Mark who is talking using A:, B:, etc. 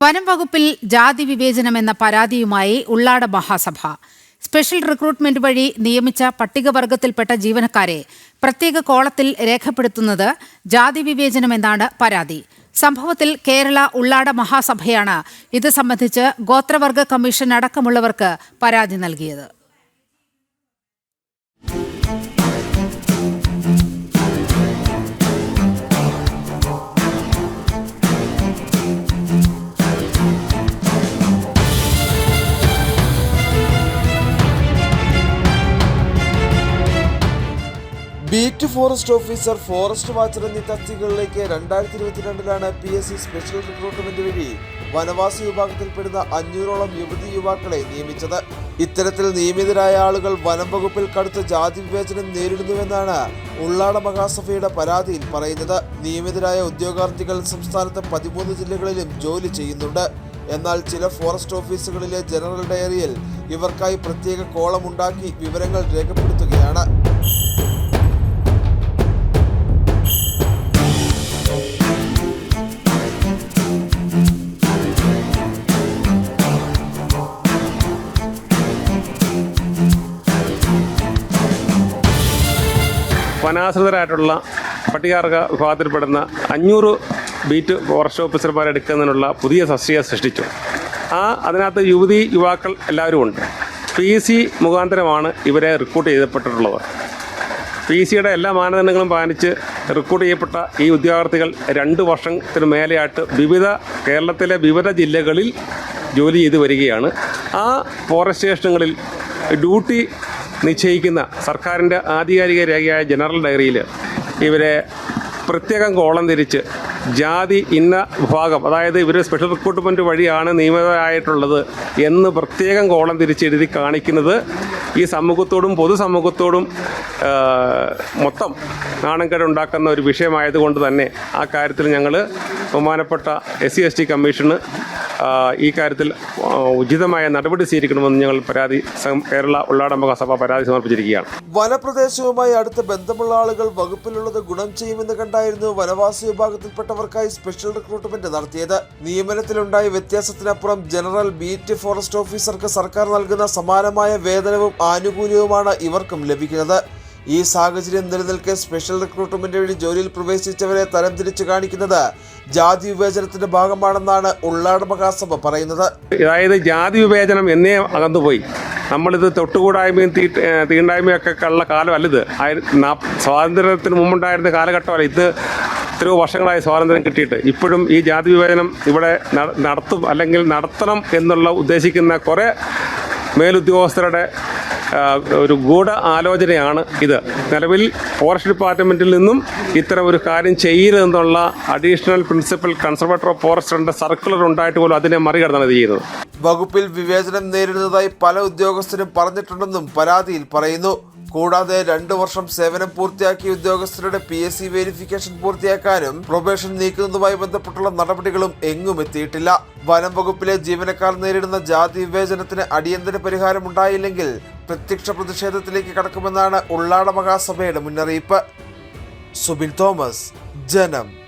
A: വനം വകുപ്പിൽ ജാതി വിവേചനം എന്ന പരാതിയുമായി ഉള്ളാട മഹാസഭ. സ്പെഷ്യൽ റിക്രൂട്ട്മെന്റ് വഴി നിയമിച്ച പട്ടികവർഗത്തിൽപ്പെട്ട ജീവനക്കാരെ പ്രത്യേക കോളത്തിൽ രേഖപ്പെടുത്തുന്നത് ജാതി വിവേചനം എന്നാണ് പരാതി. സംഭവത്തിൽ കേരള ഉള്ളാട മഹാസഭയാണ് ഇത് സംബന്ധിച്ച് ഗോത്രവർഗ കമ്മീഷൻ അടക്കമുള്ളവർക്ക് പരാതി നൽകിയത്.
B: Beat forest officer forest watcher എന്നീ തസ്തികകളിലേക്ക് രണ്ടായിരത്തി ഇരുപത്തിരണ്ടിലാണ് P S C special recruitment വഴി വനവാസി വിഭാഗത്തിൽപ്പെടുന്ന അഞ്ഞൂറോളം യുവതി യുവാക്കളെ നിയമിച്ചത്. ഇത്തരത്തിൽ നിയമിതരായ ആളുകൾ വനം വകുപ്പിൽ കടുത്ത ജാതി വിവേചനം നേരിടുന്നുവെന്നാണ് ഉള്ളാട മഹാസഭയുടെ പരാതിയിൽ പറയുന്നത്. നിയമിതരായ ഉദ്യോഗാർത്ഥികൾ സംസ്ഥാനത്തെ പതിമൂന്ന് ജില്ലകളിലും ജോലി ചെയ്യുന്നുണ്ട്. എന്നാൽ ചില ഫോറസ്റ്റ് ഓഫീസുകളിലെ ജനറൽ ഡയറിയിൽ ഇവർക്കായി പ്രത്യേക കോളം ഉണ്ടാക്കി വിവരങ്ങൾ രേഖപ്പെടുത്തുകയാണ്.
C: വനാശ്രിതരായിട്ടുള്ള പട്ടികാർക്ക് വിഭാഗത്തിൽപ്പെടുന്ന അഞ്ഞൂറ് ബീറ്റ് ഫോറസ്റ്റ് ഓഫീസർമാരെ എടുക്കുന്നതിനുള്ള പുതിയ സസ്യ സൃഷ്ടിച്ചു. ആ അതിനകത്ത് യുവതി യുവാക്കൾ എല്ലാവരും ഉണ്ട്. പി സി മുഖാന്തരമാണ് ഇവരെ റിക്രൂട്ട് ചെയ്യപ്പെട്ടിട്ടുള്ളത്. പി സിയുടെ എല്ലാ മാനദണ്ഡങ്ങളും പാലിച്ച് റിക്രൂട്ട് ചെയ്യപ്പെട്ട ഈ ഉദ്യോഗാർത്ഥികൾ രണ്ട് വർഷത്തിന് മേലെയായിട്ട് വിവിധ കേരളത്തിലെ വിവിധ ജില്ലകളിൽ ജോലി ചെയ്തു വരികയാണ്. ആ ഫോറസ്റ്റ് സ്റ്റേഷനുകളിൽ ഡ്യൂട്ടി നിശ്ചയിക്കുന്ന സർക്കാരിന്റെ ആധികാരിക രേഖയായ ജനറൽ ഡയറിയിൽ ഇവരെ പ്രത്യേകം കോളം തിരിച്ച് ജാതി ഇന്ന വിഭാഗം അതായത് ഇവർ സ്പെഷ്യൽ റിക്രൂട്ട്മെന്റ് വഴിയാണ് നിയമിതരായിട്ടുള്ളത് എന്ന് പ്രത്യേകം കോളം തിരിച്ച് എഴുതി കാണിക്കുന്നത് ഈ സമൂഹത്തോടും പൊതുസമൂഹത്തോടും മൊത്തം നാണംകേട് ഉണ്ടാക്കുന്ന ഒരു വിഷയമായതുകൊണ്ട് തന്നെ ആ കാര്യത്തിൽ ഞങ്ങൾ ബഹുമാനപ്പെട്ട എസ് സി എസ് ടി കമ്മീഷന് ഈ കാര്യത്തിൽ ഉചിതമായ നടപടി സ്വീകരിക്കണമെന്ന് ഞങ്ങൾ പരാതി കേരള ഉള്ളാടമ്പക സഭ പരാതി സമർപ്പിച്ചിരിക്കുകയാണ്.
B: വനപ്രദേശവുമായി അടുത്ത ബന്ധമുള്ള ആളുകൾ വകുപ്പിലുള്ളത് ഗുണം ചെയ്യുമെന്ന് കണ്ടായിരുന്നു വനവാസി വിഭാഗത്തിൽപ്പെട്ടവർക്കായി സ്പെഷ്യൽ റിക്രൂട്ട്മെന്റ് നടത്തിയത്. നിയമനത്തിലുണ്ടായ വ്യത്യാസത്തിനപ്പുറം ജനറൽ ബീറ്റ് ഫോറസ്റ്റ് ഓഫീസർക്ക് സർക്കാർ നൽകുന്ന സമാനമായ വേതനവും ആനുകൂല്യവുമാണ് ഇവർക്കും ലഭിക്കുന്നത്. ഈ സാഹചര്യം നിലനിൽക്കെ സ്പെഷ്യൽ റിക്രൂട്ട്മെന്റ് വഴി ജോലിയിൽ പ്രവേശിച്ചവരെ തരംതിരിച്ചു കാണിക്കുന്നത് ജാതി വിവേചനത്തിന്റെ ഭാഗമാണെന്നാണ് ഉള്ളാട് മഹാസഭ പറയുന്നത്.
C: അതായത് ജാതി വിവേചനം എന്നേ അകന്നുപോയി. നമ്മളിത് തൊട്ടുകൂടായ്മയും തീ ഏഹ് തീണ്ടായ്മയൊക്കെ ഉള്ള സ്വാതന്ത്ര്യത്തിന് മുമ്പുണ്ടായിരുന്ന കാലഘട്ടമല്ല ഇത് എത്രയോ വർഷങ്ങളായി സ്വാതന്ത്ര്യം കിട്ടിയിട്ട്. ഇപ്പോഴും ഈ ജാതി വിവേചനം ഇവിടെ നടത്തും അല്ലെങ്കിൽ നടത്തണം എന്നുള്ള ഉദ്ദേശിക്കുന്ന കുറേ മേലുദ്യോഗസ്ഥരുടെ ഒരു ഗൂഢ ആലോചനയാണ് ഇത്. നിലവിൽ ഫോറസ്റ്റ് ഡിപ്പാർട്ട്മെന്റിൽ നിന്നും ഇത്തരം ഒരു കാര്യം ചെയ്യരുതെന്നുള്ള അഡീഷണൽ പ്രിൻസിപ്പൽ കൺസർവേറ്റർ ഓഫ് ഫോറസ്റ്റിന്റെ സർക്കുലർ ഉണ്ടായിട്ട് പോലും അതിനെ മറികടന്നാണ് ഇത് ചെയ്യുന്നത്.
B: വകുപ്പിൽ വിവേചനം നേരിടുന്നതായി പല ഉദ്യോഗസ്ഥരും പറഞ്ഞിട്ടുണ്ടെന്നും പരാതിയിൽ പറയുന്നു. കൂടാതെ രണ്ടു വർഷം സേവനം പൂർത്തിയാക്കിയ ഉദ്യോഗസ്ഥരുടെ പി എസ് സി വെരിഫിക്കേഷൻ പൂർത്തിയാക്കാനും പ്രൊബേഷൻ നീക്കുന്നതുമായി ബന്ധപ്പെട്ടുള്ള നടപടികളും എങ്ങും എത്തിയിട്ടില്ല. വനം വകുപ്പിലെ ജീവനക്കാർ നേരിടുന്ന ജാതി വിവേചനത്തിന് അടിയന്തര പരിഹാരം ഉണ്ടായില്ലെങ്കിൽ പ്രത്യക്ഷ പ്രതിഷേധത്തിലേക്ക് കടക്കുമെന്നാണ് ഉള്ളാട മഹാസഭയുടെ മുന്നറിയിപ്പ്. സുബിൻ തോമസ് ജനം